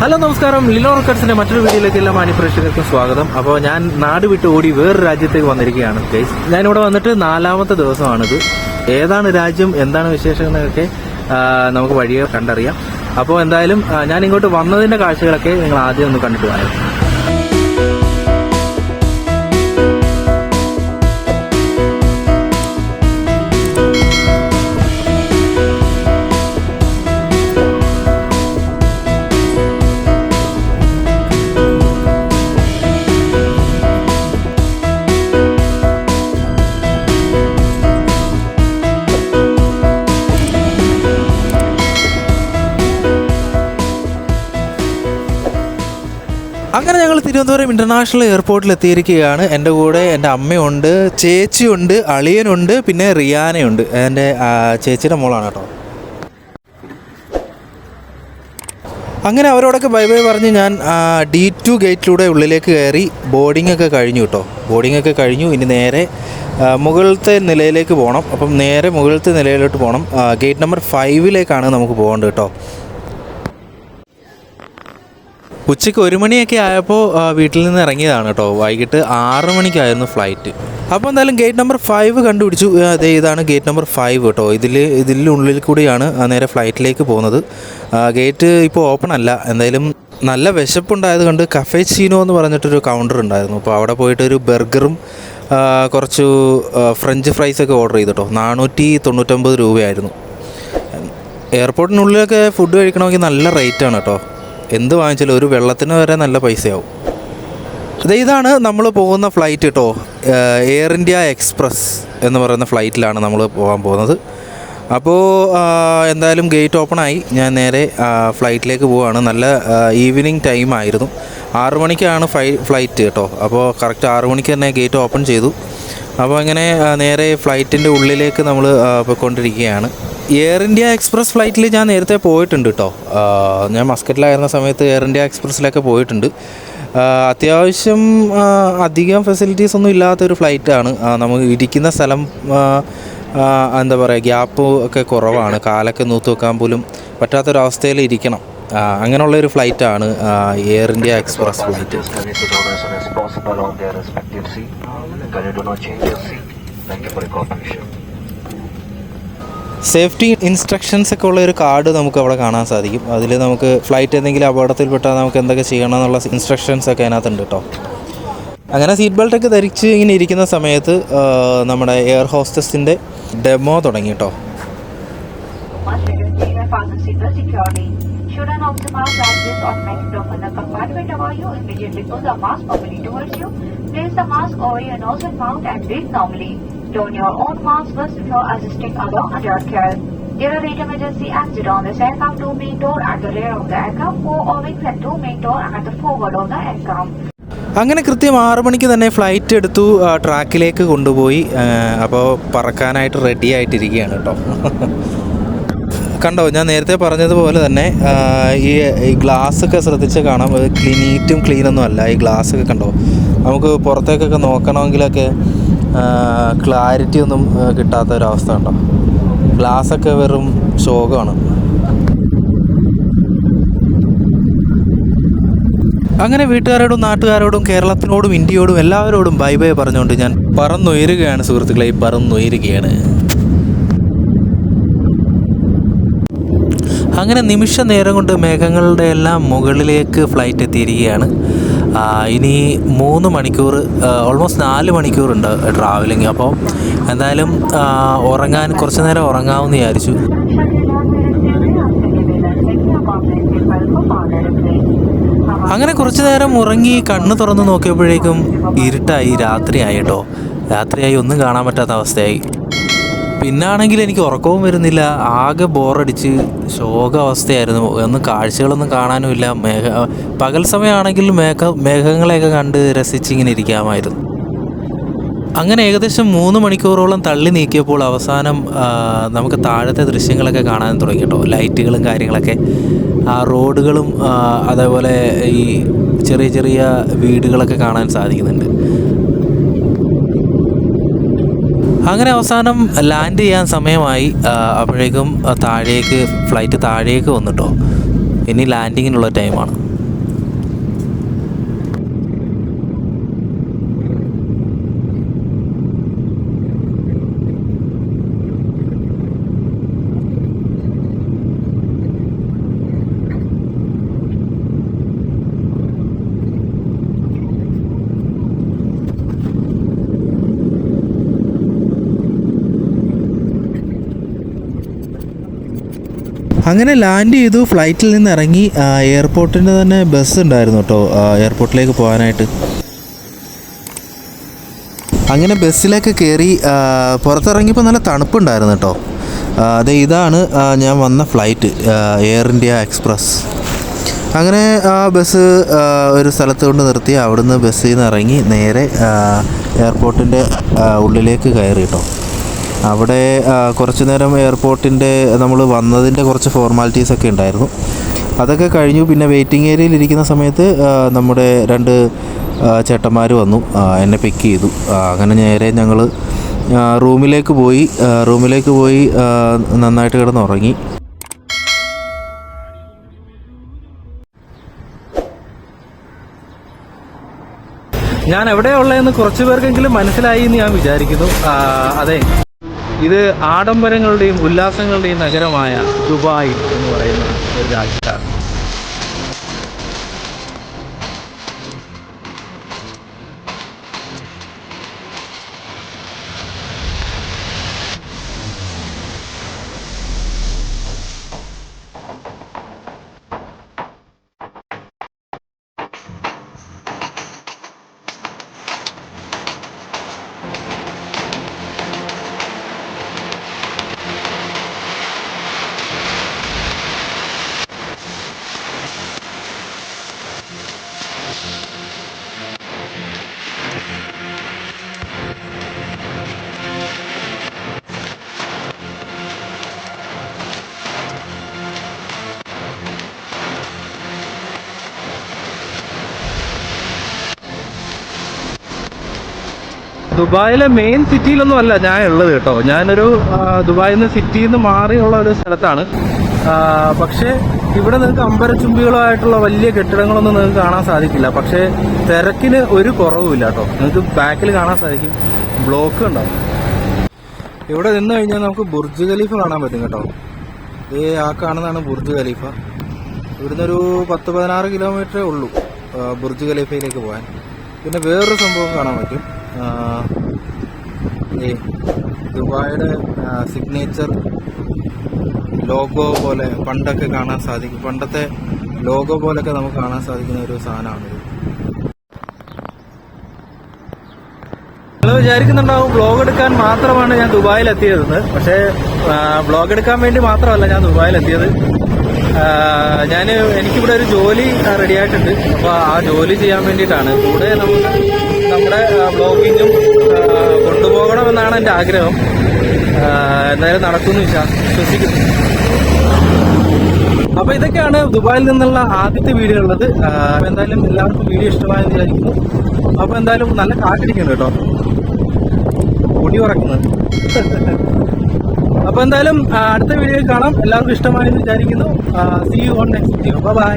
Hello നമസ്കാരം. ലിലോ റെക്കോർഡ്സിന്റെ മറ്റൊരു വീഡിയോയിലേക്ക് എല്ലാ മാനിപ്രേക്ഷകർക്കും സ്വാഗതം. അപ്പോൾ ഞാൻ നാട് വിട്ട് ഓടി വേറൊരു രാജ്യത്തേക്ക് വന്നിരിക്കുകയാണ് ഗൈസ് ഇവിടെ വന്നിട്ട് നാലാമത്തെ ദിവസമാണിത്. ഏതാണ് രാജ്യം? എന്താണ് വിശേഷം എന്നൊക്കെ നമുക്ക് വഴിയെ കണ്ടറിയാം. അപ്പോൾ എന്തായാലും ഞാൻ ഇങ്ങോട്ട് വന്നതിന്റെ കാഴ്ചകളൊക്കെ നിങ്ങൾ ആദ്യം ഒന്ന് കണ്ടിട്ട് പോകാം തിരുവനന്തപുരം ഇന്റർനാഷണൽ എയർപോർട്ടിൽ എത്തിയിരിക്കുകയാണ്. എന്റെ കൂടെ എന്റെ അമ്മയുണ്ട് ചേച്ചിയുണ്ട് അളിയനുണ്ട് പിന്നെ റിയാനയുണ്ട്. എന്റെ ചേച്ചിയുടെ മോളാണ് കേട്ടോ. അങ്ങനെ അവരോടൊക്കെ ബൈ ബൈ പറഞ്ഞ് ഞാൻ ഡി ടു ഗേറ്റിലൂടെ ഉള്ളിലേക്ക് കയറി ബോർഡിംഗ് ഒക്കെ കഴിഞ്ഞു കേട്ടോ. ബോർഡിംഗ് ഒക്കെ കഴിഞ്ഞു. ഇനി നേരെ മുകളിലത്തെ നിലയിലേക്ക് പോകണം. അപ്പം നേരെ മുകളിലത്തെ നിലയിലോട്ട് പോകണം. ഗേറ്റ് നമ്പർ ഫൈവിലേക്കാണ് നമുക്ക് പോകേണ്ടത് കേട്ടോ. ഉച്ചയ്ക്ക് ഒരു മണിയൊക്കെ ആയപ്പോൾ വീട്ടിൽ നിന്ന് ഇറങ്ങിയതാണ് കേട്ടോ. വൈകിട്ട് ആറ് മണിക്കായിരുന്നു ഫ്ലൈറ്റ്. അപ്പോൾ എന്തായാലും ഗേറ്റ് നമ്പർ ഫൈവ് കണ്ടുപിടിച്ചു. അതെ ഇതാണ് ഗേറ്റ് നമ്പർ ഫൈവ് കേട്ടോ. ഇതിൽ ഇതിനുള്ളിൽ കൂടിയാണ് നേരെ ഫ്ലൈറ്റിലേക്ക് പോകുന്നത്. ഗേറ്റ് ഇപ്പോൾ ഓപ്പൺ അല്ല. എന്തായാലും നല്ല വിശപ്പുണ്ടായത് കൊണ്ട് കഫേ ചീനോ എന്ന് പറഞ്ഞിട്ടൊരു കൗണ്ടർ ഉണ്ടായിരുന്നു. അപ്പോൾ അവിടെ പോയിട്ട് ഒരു ബർഗറും കുറച്ച് ഫ്രഞ്ച് ഫ്രൈസൊക്കെ ഓർഡർ ചെയ്തു കേട്ടോ. നാനൂറ്റി തൊണ്ണൂറ്റൊമ്പത് രൂപയായിരുന്നു. എയർപോർട്ടിനുള്ളിലൊക്കെ ഫുഡ് കഴിക്കണമെങ്കിൽ നല്ല റേറ്റാണ് കേട്ടോ. എന്ത് വാങ്ങിച്ചാലും ഒരു വെള്ളത്തിന് വരെ നല്ല പൈസയാവും. ഇതാണ് നമ്മൾ പോകുന്ന ഫ്ലൈറ്റ് കേട്ടോ എയർ ഇന്ത്യ എക്സ്പ്രസ് എന്ന് പറയുന്ന ഫ്ലൈറ്റിലാണ് നമ്മൾ പോകാൻ പോകുന്നത്. അപ്പോൾ എന്തായാലും ഗേറ്റ് ഓപ്പൺ ആയി. ഞാൻ നേരെ ഫ്ലൈറ്റിലേക്ക് പോവുകയാണ് നല്ല ഈവനിങ് ടൈം ആയിരുന്നു. ആറു മണിക്കാണ് ഫ്ലൈ ഫ്ലൈറ്റ് കേട്ടോ അപ്പോൾ കറക്റ്റ് ആറു മണിക്ക് തന്നെ ഗേറ്റ് ഓപ്പൺ ചെയ്തു. അപ്പോൾ അങ്ങനെ നേരെ ഫ്ലൈറ്റിന്റെ ഉള്ളിലേക്ക് നമ്മൾ പോയിക്കൊണ്ടിരിക്കുകയാണ്. എയർ ഇന്ത്യ എക്സ്പ്രസ് ഫ്ലൈറ്റിൽ ഞാൻ നേരത്തെ പോയിട്ടുണ്ട് കേട്ടോ ഞാൻ മസ്കറ്റിലായിരുന്ന സമയത്ത് എയർ ഇന്ത്യ എക്സ്പ്രസ്സിലൊക്കെ പോയിട്ടുണ്ട്. അത്യാവശ്യം അധികം ഫെസിലിറ്റീസ് ഒന്നും ഇല്ലാത്തൊരു ഫ്ലൈറ്റാണ് നമുക്ക് ഇരിക്കുന്ന സ്ഥലം എന്താ പറയുക ഗ്യാപ്പ് ഒക്കെ കുറവാണ്. കാലൊക്കെ നൂത്ത് വെക്കാൻ പോലും പറ്റാത്തൊരവസ്ഥയിൽ ഇരിക്കണം. ആ, അങ്ങനെയുള്ളൊരു ഫ്ലൈറ്റാണ് Air India express flight? Thank you for cooperation. Safety instructions ഒക്കെ ഉള്ള ഒരു കാർഡ് നമുക്ക് അവിടെ കാണാൻ സാധിക്കും. അതിൽ നമുക്ക് ഫ്ലൈറ്റ് എന്തെങ്കിലും അപകടത്തിൽപ്പെട്ടാൽ നമുക്ക് എന്തൊക്കെ ചെയ്യണം എന്നുള്ള ഇൻസ്ട്രക്ഷൻസ് ഒക്കെ അതിനകത്തുണ്ട് കേട്ടോ അങ്ങനെ സീറ്റ് ബെൽറ്റ് ഒക്കെ ധരിച്ച് ഇങ്ങനെ ഇരിക്കുന്ന സമയത്ത് നമ്മുടെ എയർ ഹോസ്റ്റസിന്റെ ഡെമോ തുടങ്ങി കേട്ടോ Don your own mask first before assisting other under care. There are eight emergency exits on this aircraft, two main door at the rear of the aircraft, four wings and two main door at the forward of the aircraft. അങ്ങനെ കൃത്യം ആറു മണിക്ക് തന്നെ flight എടുത്തു ട്രാക്കിലേക്ക് കൊണ്ടുപോയി അപ്പോൾ പറക്കാനായിട്ട് ready ആയിട്ടിരിക്കുകയാണ് കേട്ടോ കണ്ടോ ഞാൻ നേരത്തെ പറഞ്ഞതുപോലെ തന്നെ ഈ ഈ ഗ്ലാസ് ഒക്കെ ശ്രദ്ധിച്ച് കാണാം അത് ക്ലീ നീറ്റും ക്ലീനൊന്നും അല്ല ഈ ഗ്ലാസ് ഒക്കെ കണ്ടോ നമുക്ക് പുറത്തേക്കൊക്കെ നോക്കണമെങ്കിലൊക്കെ ക്ലാരിറ്റി ഒന്നും കിട്ടാത്ത ഒരവസ്ഥ ഉണ്ടോ ഗ്ലാസ്സൊക്കെ വെറും ശോകമാണ്. അങ്ങനെ വീട്ടുകാരോടും നാട്ടുകാരോടും കേരളത്തിനോടും ഇന്ത്യയോടും എല്ലാവരോടും ബൈ ബൈ പറഞ്ഞുകൊണ്ട് ഞാൻ പറന്നുയരുകയാണ് സുഹൃത്തുക്കളെ പറന്നുയരുകയാണ്. അങ്ങനെ നിമിഷ നേരം കൊണ്ട് മേഘങ്ങളുടെ എല്ലാം മുകളിലേക്ക് ഫ്ലൈറ്റ് എത്തിയിരിക്കുകയാണ്. ഇനി മൂന്ന് മണിക്കൂർ ഓൾമോസ്റ്റ് നാല് മണിക്കൂറുണ്ട് ട്രാവലിംഗ് അപ്പോൾ എന്തായാലും ഉറങ്ങാൻ കുറച്ച് നേരം ഉറങ്ങാമെന്ന് വിചാരിച്ചു. അങ്ങനെ കുറച്ച് നേരം ഉറങ്ങി കണ്ണ് തുറന്ന് നോക്കിയപ്പോഴേക്കും ഇരുട്ടായി രാത്രിയായി കേട്ടോ. രാത്രിയായി ഒന്നും കാണാൻ പറ്റാത്ത അവസ്ഥയായി. പിന്നാണെങ്കിൽ എനിക്ക് ഉറക്കവും വരുന്നില്ല ആകെ ബോറടിച്ച് ശോക അവസ്ഥയായിരുന്നു ഒന്നും കാഴ്ചകളൊന്നും കാണാനുമില്ല. മേഘ പകൽ സമയമാണെങ്കിൽ മേഘ മേഘങ്ങളെയൊക്കെ കണ്ട് രസിച്ചിങ്ങനെ ഇരിക്കാമായിരുന്നു. അങ്ങനെ ഏകദേശം മൂന്ന് മണിക്കൂറോളം തള്ളി നീക്കിയപ്പോൾ അവസാനം നമുക്ക് താഴത്തെ ദൃശ്യങ്ങളൊക്കെ കാണാൻ തുടങ്ങി കേട്ടോ. ലൈറ്റുകളും കാര്യങ്ങളൊക്കെ. ആ റോഡുകളും അതേപോലെ ഈ ചെറിയ ചെറിയ വീടുകളൊക്കെ കാണാൻ സാധിക്കുന്നുണ്ട്. അങ്ങനെ അവസാനം ലാൻഡ് ചെയ്യാൻ സമയമായി. അപ്പോഴേക്കും താഴേക്ക് ഫ്ലൈറ്റ് താഴേക്ക് വന്നിട്ടോ. ഇനി ലാൻഡിങ്ങിനുള്ള ടൈമാണ് അങ്ങനെ ലാൻഡ് ചെയ്തു ഫ്ലൈറ്റിൽ നിന്ന് ഇറങ്ങി എയർപോർട്ടിന്റെ തന്നെ ബസ് ഉണ്ടായിരുന്നു കേട്ടോ എയർപോർട്ടിലേക്ക് പോകാനായിട്ട്. അങ്ങനെ ബസ്സിലേക്ക് കയറി പുറത്തിറങ്ങിയപ്പോൾ നല്ല തണുപ്പുണ്ടായിരുന്നു കേട്ടോ അതെ ഇതാണ് ഞാൻ വന്ന ഫ്ലൈറ്റ് എയർ ഇന്ത്യ എക്സ്പ്രസ് അങ്ങനെ ആ ബസ് ഒരു സ്ഥലത്ത് കൊണ്ട് നിർത്തി അവിടുന്ന് ബസ്സിൽ നിന്ന് ഇറങ്ങി നേരെ എയർപോർട്ടിന്റെ ഉള്ളിലേക്ക് കയറി കേട്ടോ അവിടെ കുറച്ചു നേരം എയർപോർട്ടിന്റെ നമ്മൾ വന്നതിന്റെ കുറച്ച് ഫോർമാലിറ്റീസൊക്കെ ഉണ്ടായിരുന്നു. അതൊക്കെ കഴിഞ്ഞു. പിന്നെ വെയിറ്റിംഗ് ഏരിയയിൽ ഇരിക്കുന്ന സമയത്ത് നമ്മുടെ രണ്ട് ചേട്ടന്മാർ വന്നു. എന്നെ പിക്ക് ചെയ്തു. അങ്ങനെ നേരെ ഞങ്ങൾ റൂമിലേക്ക് പോയി. റൂമിലേക്ക് പോയി നന്നായിട്ട് കിടന്നുറങ്ങി. ഞാൻ എവിടെയാ ഉള്ളതെന്ന് കുറച്ച് പേർക്കെങ്കിലും മനസ്സിലായി എന്ന് ഞാൻ വിചാരിക്കുന്നു. അതെ. ഇത് ആഡംബരങ്ങളുടെയും ഉല്ലാസങ്ങളുടെയും നഗരമായ ദുബായ് എന്ന് പറയുന്ന ഒരു രാജ്യത്താണ്. ദുബായിലെ മെയിൻ സിറ്റിയിലൊന്നും അല്ല ഞാൻ ഉള്ളത് കേട്ടോ. ഞാനൊരു ദുബായിൽ നിന്ന് സിറ്റിയിൽ നിന്ന് മാറിയുള്ള ഒരു സ്ഥലത്താണ്. പക്ഷേ ഇവിടെ നിങ്ങൾക്ക് അമ്പരച്ചുംബികളായിട്ടുള്ള വലിയ കെട്ടിടങ്ങളൊന്നും നിങ്ങൾക്ക് കാണാൻ സാധിക്കില്ല. പക്ഷേ തിരക്കിന് ഒരു കുറവുമില്ല കേട്ടോ. നിങ്ങൾക്ക് ബാക്കിൽ കാണാൻ സാധിക്കും. ബ്ലോക്ക് ഉണ്ടാവും ഇവിടെ നിന്ന് കഴിഞ്ഞാൽ നമുക്ക് ബുർജ് ഖലീഫ കാണാൻ പറ്റും കേട്ടോ. ഏ ആ കാണുന്നതാണ് ബുർജ് ഖലീഫ. ഇവിടുന്ന് ഒരു പത്ത് പതിനാറ് കിലോമീറ്ററേ ഉള്ളൂ ബുർജ് ഖലീഫയിലേക്ക് പോകാൻ. പിന്നെ വേറൊരു സംഭവം കാണാൻ പറ്റും. ഏ ദുബായുടെ സിഗ്നേച്ചർ ലോഗോ പോലെ പണ്ടൊക്കെ കാണാൻ സാധിക്കും. പണ്ടത്തെ ലോഗോ പോലൊക്കെ നമുക്ക് കാണാൻ സാധിക്കുന്ന ഒരു സാധനമാണിത് നിങ്ങൾ വിചാരിക്കുന്നുണ്ടാവും ബ്ലോഗ് എടുക്കാൻ മാത്രമാണ് ഞാൻ ദുബായിൽ എത്തിയത് പക്ഷേ ബ്ലോഗ് എടുക്കാൻ വേണ്ടി മാത്രമല്ല ഞാൻ ദുബായിൽ എത്തിയത് ഞാൻ എനിക്കിവിടെ ഒരു ജോലി റെഡിയായിട്ടുണ്ട് അപ്പോൾ ആ ജോലി ചെയ്യാൻ വേണ്ടിയിട്ടാണ്. കൂടെ നമുക്ക് നമ്മുടെ ബ്ലോഗിങ്ങും കൊണ്ടുപോകണമെന്നാണ് എന്റെ ആഗ്രഹം. എന്തായാലും നടക്കുന്നു വിശ്വാ- വിശ്വസിക്കുന്നു. അപ്പൊ ഇതൊക്കെയാണ് ദുബായിൽ നിന്നുള്ള ആദ്യത്തെ വീഡിയോ ഉള്ളത്. എന്തായാലും എല്ലാവർക്കും വീഡിയോ ഇഷ്ടമായെന്ന് വിചാരിക്കുന്നു. അപ്പൊ എന്തായാലും നല്ല കാറ്റടിക്കുന്നു കേട്ടോ. പൊടി ഉറക്കുന്നത് അപ്പൊ എന്തായാലും അടുത്ത വീഡിയോയിൽ കാണാം. എല്ലാവർക്കും ഇഷ്ടമായെന്ന് വിചാരിക്കുന്നു. See you on next video bye